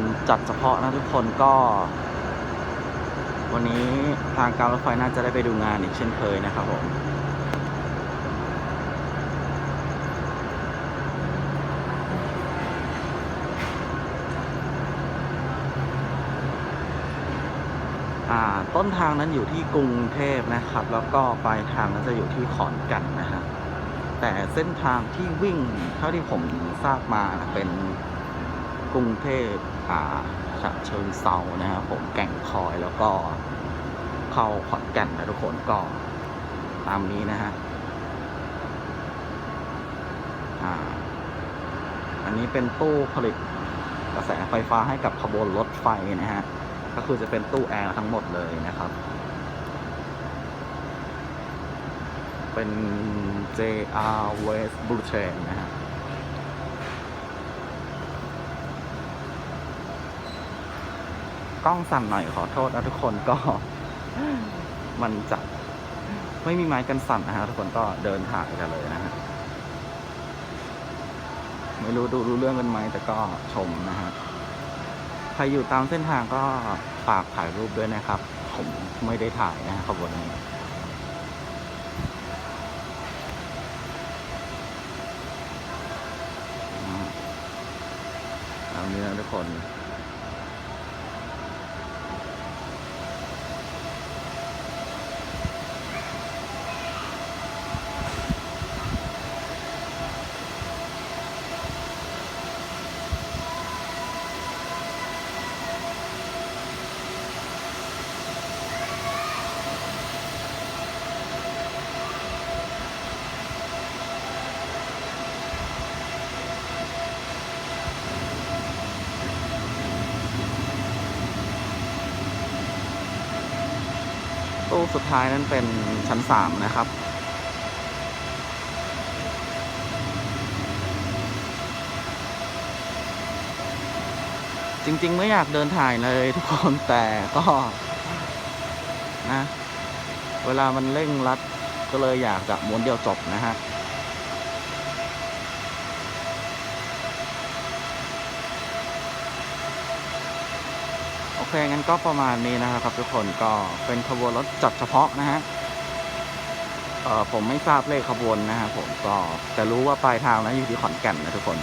นจัดเฉพาะนะทุกคนก็ วันนี้ทางการรถไฟน่าจะได้ไปดูงานอีกเช่นเคยนะครับผมต้นทางนั้นอยู่ที่กรุงเทพนะครับ แล้วก็ปลายทางนั้นจะอยู่ที่ขอนแก่นนะฮะแต่เส้นทางที่วิ่งเท่าที่ผมทราบมาเป็น กรุงเทพอ่าฉะเชิงเซานะครับผมแก่งคอยแล้วก็เข้าขอนแก่นนะทุกคนก็ตามนี้นะฮะอ่า อันนี้เป็นตู้ผลิตกระแสไฟฟ้าให้กับขบวนรถไฟนะฮะ ก็คือจะเป็นตู้แอร์ทั้งหมดเลยนะครับ เป็น JR West Blue Train นะฮะ กล้องสั่นหน่อยขอโทษนะทุกคนก็ มันจะไม่มีไม้กันสั่นนะฮะทุกคนก็เดินถ่ายกันเลยนะฮะไม่รู้ดูรู้เรื่องกันไหมแต่ก็ชมนะฮะใครอยู่ตามเส้นทางก็ฝากถ่ายรูปด้วยนะครับ ผมไม่ได้ถ่ายนะฮะขบวนนี้เอาเนื้อทุกคน ตู้สุดท้ายนั้นเป็นชั้นสามนะครับ จริง ๆ ไม่อยากเดินถ่ายเลยทุกคนแต่ก็นะ เวลามันเร่งรัดก็เลยอยากจะม้วนเดียวจบนะฮะ เคงั้นก็ประมาณนี้นะครับ ทุกคนก็เป็นขบวนรถจัดเฉพาะนะฮะเออผมไม่ทราบเลขขบวนนะฮะผมก็แต่รู้ว่าปลายทางนะอยู่ที่ขอนแก่นนะทุกคน